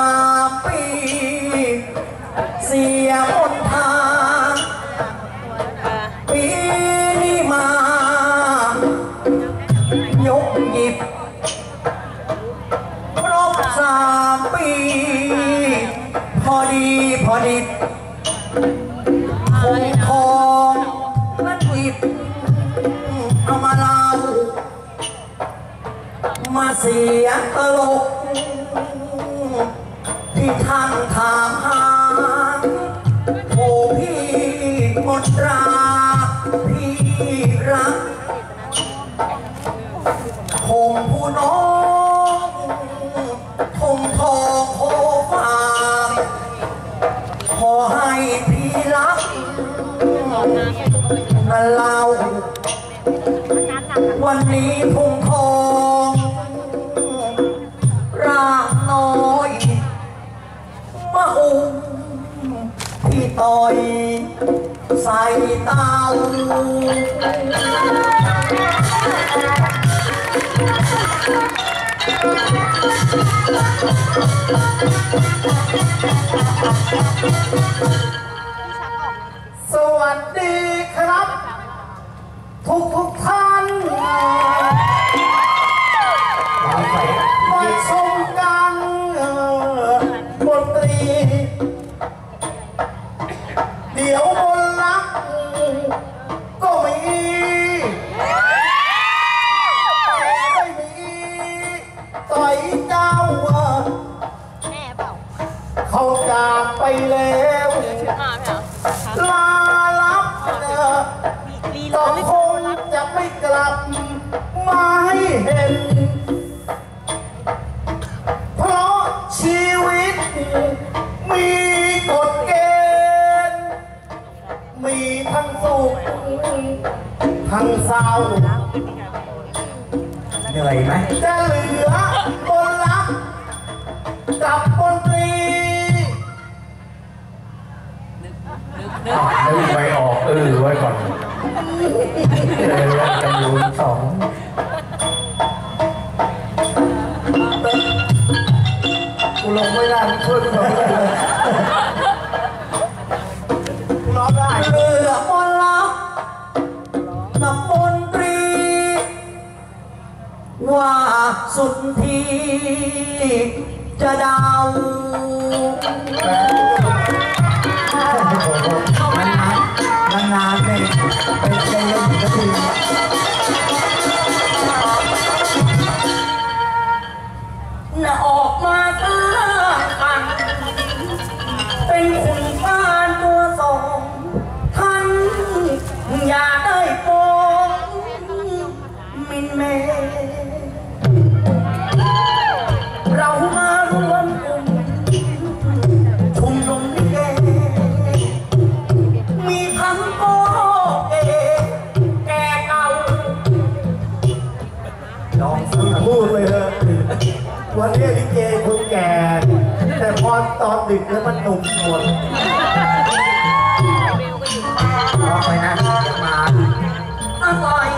ามปี เสียหนทางปีนี้มา ยกหยิบครบสามปี พอดีพอดีคงทองนั้หยิบเอามาเล่ามาเสียตลก วันนี้พุงทองรางน้อยมาอุ้มพี่ต่อยใส่ตาสวัสดี เรือกันอยู่สองกูลงไม่ได้กูช่วลงกูร้องได้เรือมลับกับมนตรีวาสุดทีจะดาว วันรียกลิเกคนแก่ แต่พอตอนดึกแล้วมันหนุ่มหมดพอไนะมาอร่อย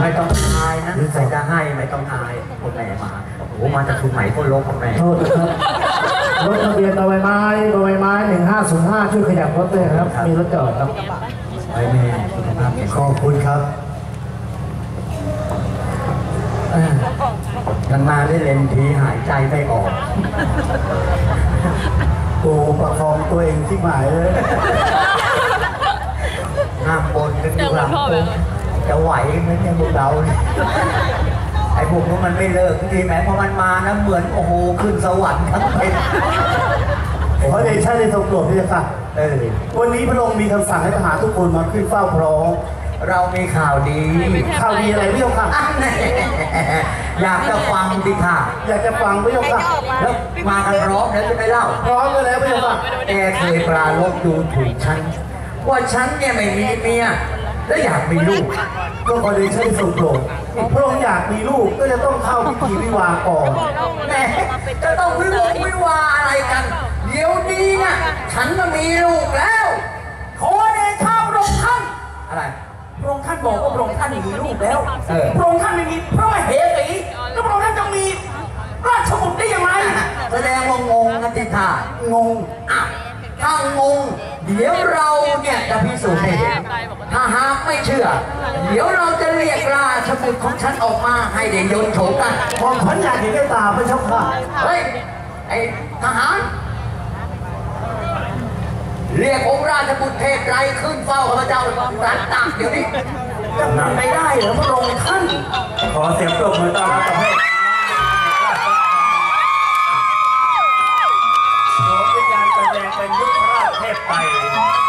ไม่ต้องอายนะใครจะให้ไม่ต้องอายคนแม่มาโอ้โหมาจากคุณไหนคนลงคนแม่โทษนะครับรถทะเบียนตะไบไม้ตะไบไม้หนึ่งห้าศูนย์ห้าช่วยขยับรถด้วยครับ มีรถจอดครับไปแม่สุขภาพแข็งขอบคุณครับกันมาได้เล่นทีหายใจไม่ออกกูประคองตัวเองที่หมายเลย ห้ามบนกันอยู่หลังกูจะไหวไหมเนี่ยพวกเราเนี่ยไอ้พวกนู้นมันไม่เลิกทีแม้พอมันมานะเหมือนโอ้โหขึ้นสวรรค์ทั้งเป็นขอเดชะในทรงโปรดพี่ค่ะเออวันนี้พระองค์มีคำสั่งให้ทหารทุกคนมาขึ้นเฝ้าพร้อมเรามีข่าวดี ข่าวดีอะไรพี่ค่ะอันแน่อยากจะฟังดิค่ะ อยากจะฟังพี่ค่ะแล้วมากันร้องแล้วจะได้เล่า พร้อมกันแล้วพี่ค่ะแกเคยปลาลบดูถูกฉัน ว่าฉันเนี่ยไม่มีเมียและอยากมีลูก ก็ขอเดชะในทรงโปรดพระองค์อยากมีลูกก็จะต้องเข้าพิธีวิวาห์ก่อนแหม่จะต้องวิวงวิวาอะไรกัน เดี๋ยวนี้เนี่ยฉันน่ะมีลูกแล้วขอเดชะพระองค์ท่านอะไรพระองค์ท่านบอกว่าพระองค์ท่านมีลูกแล้วเออพระองค์ท่านไม่มีพระมเหสีแล้วพระองค์ท่านจะมีราชบุตรได้ยังไงแสดงว่างงนะทิท่างงอะถ้างง เดี๋ยวเราเนี่ยจะพิสูจน์ให้เห็นถ้าหากไม่เชื่อ เดี๋ยวเราจะเรียกราชบุตรของฉันออกมาให้ได้ยนต์โฉมกันความพันอยากเห็นด้วยตาพระเจ้าค่ะเฮ้ยไอ้ทหารเรียกองค์ราชบุตรเทพไรขึ้นเฝ้าข้าพเจ้ารันตักเดี๋ยวนี้จะทำไม่ได้เหรอพระองค์ท่านขอเสียงปรบมือต้อนรับกับให้ ไต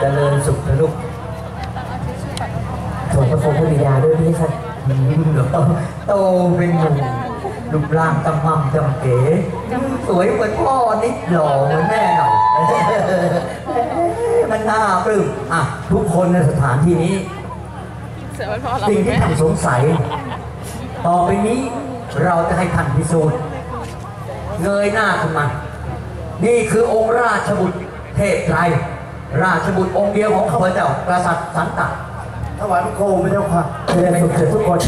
เจริญสุขนะลูกส่วนพระคงพระบิดาด้วยพี่ค่ะอืมเหรอโตเป็นหนุ่ม รูปร่างตำมั่มจำเก๋ สวยเหมือนพ่อนิดหล่อเหมือนแม่หน่อยมันน่าปลื้มอะ ทุกคนในสถานที่นี้เสือมันพอเราสิ่งที่ท่านสงสัย ต่อไปนี้เราจะให้ท่านพิสูจน์เงยหน้าขึ้นมา นี่คือองค์ราชบุตรเทพไตรราชบุตรองค์เดียวของข้าพเจ้า กษัตริย์สันตะถวายพระโคมพระเจ้าค่ะเจริญสุขเถิดทุกคน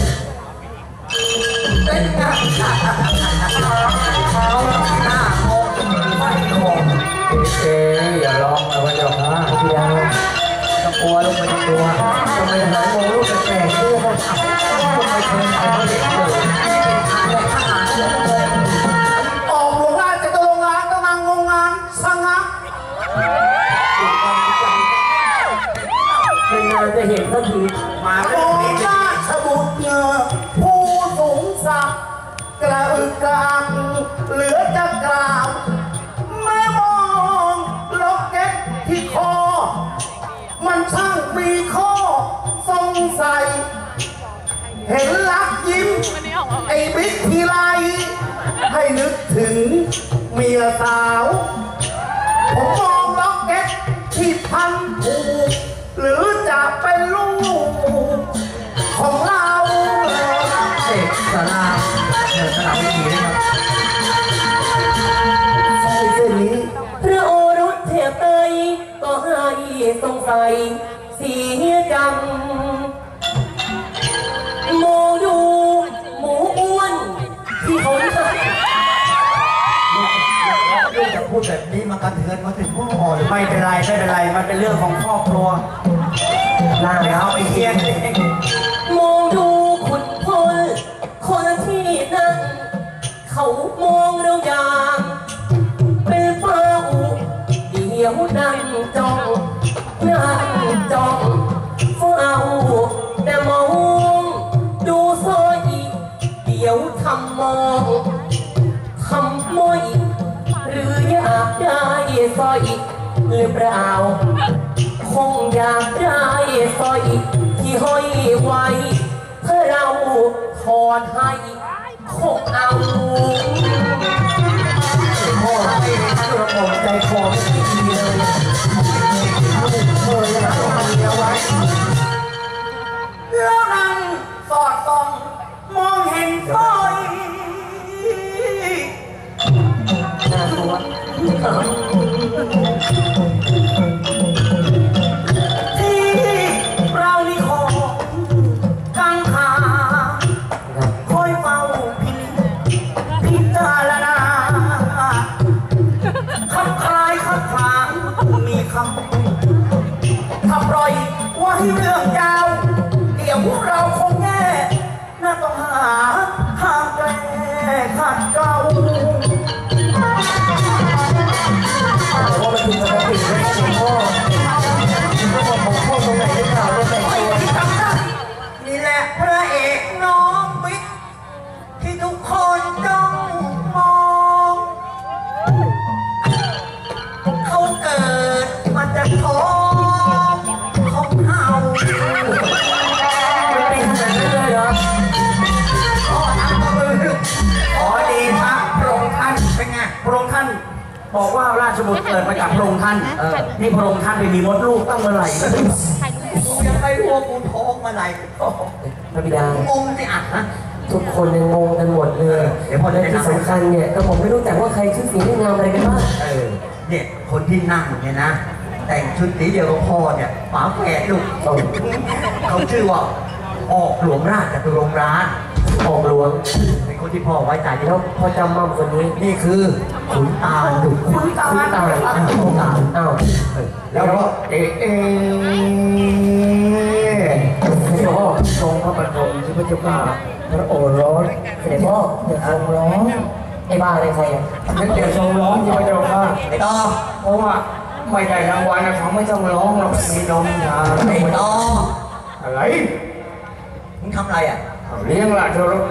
เป็นไงเขาหน้างงไม่งงเอ๊อย่าร้องนะพร มีข้อสงสัย เห็นลักยิ้ม ไอ้บิ๊กทีไร ให้นึกถึงเมียสาว ผมมองล็อกเก็ตที่พันผูกหรือจะเป็นลูก ของเราเสกสลาเดินสลับวิธีนะครับใช่เส้นนี้ พระโอรสเทพเตยก็ให้สงสัย เสียจังมองดูหมูอ้วนที่เขาเลือกลูกจะพูดแบบนี้มากระเถินมาถึงพ่อหรือไม่ไม่เป็นไรไม่เป็นไร มันเป็นเรื่องของครอบครัวล่างเอาไปเฮียน ดี๋ยวทำมองทำมอย หรืออยากได้สร้อยหรือเปล่า คงอยากได้สร้อยที่ห้อยไว้เพื่อเราถอดให้คงเอาพ่อไม่ได้ช่วยผมใจคอไม่ดีเลยลูกเคยนะต้องมีเอาไว้แล้วนั่งสอดส่อง นสร้อยน่ากลัว ชบุตรเกิดมาจากพระองค์ท่านเออนี่พระองค์ท่านไปมีมดลูกตั้งเมื่อไหร่กูยังไม่รู้ว่ากูท้องมาไหนโอ้โหพระบิดางงสิอะฮะทุกคนเนี่ยงงกันหมดเลยเดี๋ยวพอจะและแนะนำที่สำคัญเนี่ยก็ผมไม่รู้จักว่าใครชื่อสีเรื่องงามอะไรกันบ้างเออเนี่ยคนที่นั่งเนี่ยนะ แต่งชุดนี้เดียวกับพ่อเนี่ยฝาแฝดลูกเขาชื่อว่าออกหลวงราชจตุรงค์ร้านออกหลวงเป็น คนที่พ่อไว้ใจแล้แล้ววพอจำมั่มคนนี้นี่คือขุนตาลดุขุนตาคุณลตาลอะขุนตาลอ้าวแล้วก็เอ๊ะเอ๊ะขอทรงพระบรมที่พระเจ้าข้าพระโอรสเสด็จพ่ออย่าทรงร้องไอ้บ้าอะไรใครอะนั่นอย่าทรงร้องที่พระเจ้าข้าไอ้ต่อเพราะว่าไม่ได้รางวัลนะเขาไม่ต้องร้องหรอกมีนมทานไอ้ต่ออะไรมึงทำอะไรอะเลี้ยงราชรถ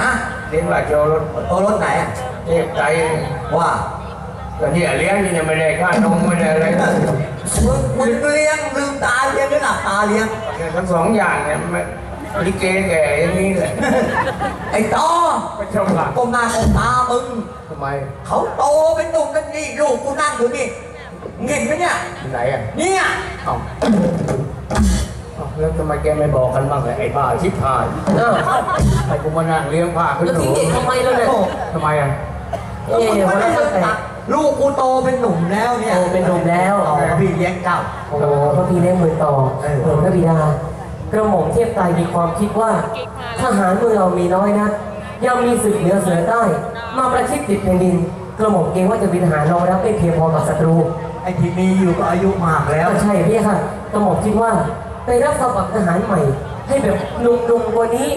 ฮะ เลี้ยงราชรถตัวรถไหนอะเทพใจว่าแต่เนี่ยเลี้ยงนี่ยังไม่ได้ค่านมไม่ได้อะไรเลยมึงมึงเลี้ยงลืมตาเลี้ยงหรือหลับตาเลี้ยงเนี่ยทั้งสองอย่างเนี่ยมันลิเกแก่อย่างนี้แหละไอ้ต่อพระเจ้าข้าก้มหน้าก้มตามึงทำไมเขาโตเป็นหนุ่มกันนี่ลูกกูนั่งอยู่นี่มึงเห็นไหมเนี่ยที่ไหนอะเนี่ยเอ้าเอ้า แล้วทำไมแกไม่บอกกันบ้างเลยไอ้บ้าชิบหายอ้าวไอ้กูมานั่งเลี้ยงผ้าขึ้นแล้วหนูทิ้งเด็กทำไมแล้วเนี่ยทำไมอะเอ๊ะวันนั้นตั้งแต่ลูกกูโตเป็นหนุ่มแล้วเนี่ยโตเป็นหนุ่มแล้ว ต่อพี่เลี้ยงเจ้าโอ้โหพระพี่เลี้ยงหมื่นต่อเออเออพระบิดากระหม่อมเทียบไตรมีความคิดว่าทหารเมืองเรามีน้อยนะยังมีศึกเหนือเสือใต้มาประชิดติดแผ่นดิน กระหม่อมเกรงว่าจะเป็นทหารรองรับไม่เพียงพอกับศัตรูไอ้ที่มีอยู่ก็อายุมากแล้วก็ใช่พี่ค่ะกระหม่อมคิดว่า ไปรับสมัครทหารใหม่ ให้แบบหนุ่มๆกว่านี้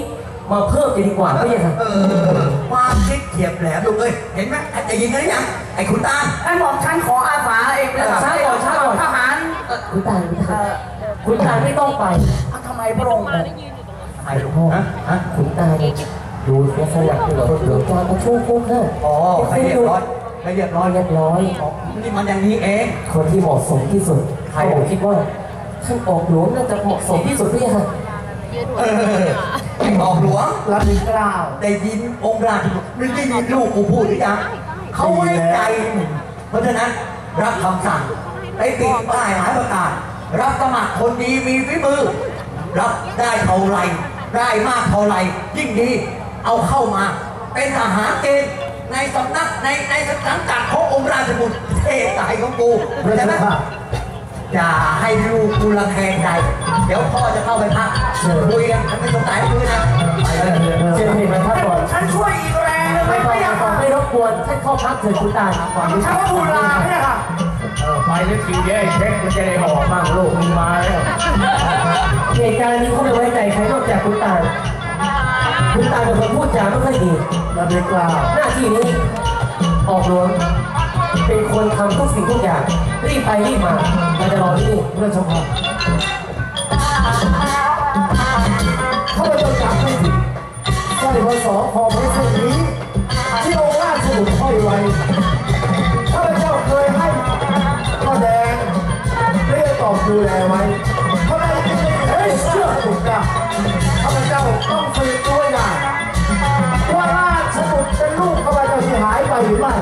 มาเพิ่มจะดีกว่าพี่ค่ะเออความคิดเฉียบแหลมลูกเอ้ยเห็นไหมไอ้จะยิงกันหรือยังไอ้ขุนตาลไอ้หม่อมฉันขออาสาเองเลยช้าก่อนช้าก่อนทหารคุณตาคุณตาคุณตาไม่ต้องไปอะทำไมพระองค์ไอ้ลูกพ่อฮะฮะคุณตาเนี่ยดูลักษณะเป็นคนดูจาประชุ่มพุ่งค่ะอ๋อไม่เรียบร้อยไม่เรียบร้อยเรียบร้อยอ๋อนี่มันอย่างนี้เองคนที่เหมาะสมที่สุดใครผมคิดว่า ท่านออกหลวงน่าจะเหมาะสมที่สุดพี่ค่ะเออไอ้ออกหลวงรับดกล่าวได้ยินองค์ราชบุตรไม่ได้ยินลูกกูพูดหรือยังเขาไว้ใจ เพราะฉะนั้นรับคำสั่งไปติดป้ายหมายประกาศ รับสมัครคนดีมีฝีมือ รับได้เท่าไรได้มากเท่าไรยิ่งดี เอาเข้ามา เป็นทหารเกณฑ์ในสำนักในในสังกัดขององค์ราชบุตรเทพไตของกูพระใช่ไหม อย่าให้ลูกกูระแคะใจ เดี๋ยวพ่อจะเข้าไปพักคุยกันทำไม่สงสัยมือนะไปเลยเชิญเห็นไหมครับก่อนฉันช่วยอีกแรงไม่ไม่ต้ไม่องอยากไม่รบกวนท่านเข้าพักเถิดคุณตาก่อนฉันว่าบูราเนี่ยค่ะเออไปแล้วทีเดียวไอ้เช็คมันจะได้ออกบ้างลูกมึงมาแล้วเหตุการณ์นี้เขาไม่ไว้ใจใครนอกจากคุณตาคุณตาเป็นคนพูดจาไม่ค่อยดีเราเด็กกล่าวหน้าที่นี้ออกหลวงำทุกสิ่งทุกอย่างรีบไปรีบมาเราจะรอที่นี่เพื่อชมพระข้าพเจ้าจากไม่ผิดสร้อพระสองอพระเส้นนี้ที่องค์ราชสมุทรห้อยไว้ข้าพเจ้าเคยให้ข้าแดงเรียกตอบดูแลไว้ข้าพเจ้าเชื่อถูกจ้ะข้าพเจ้าต้องสืบตัวอย่างว่าราชสมุทรเป็นลูกข้าพเจ้าที่หายไปหรือไม่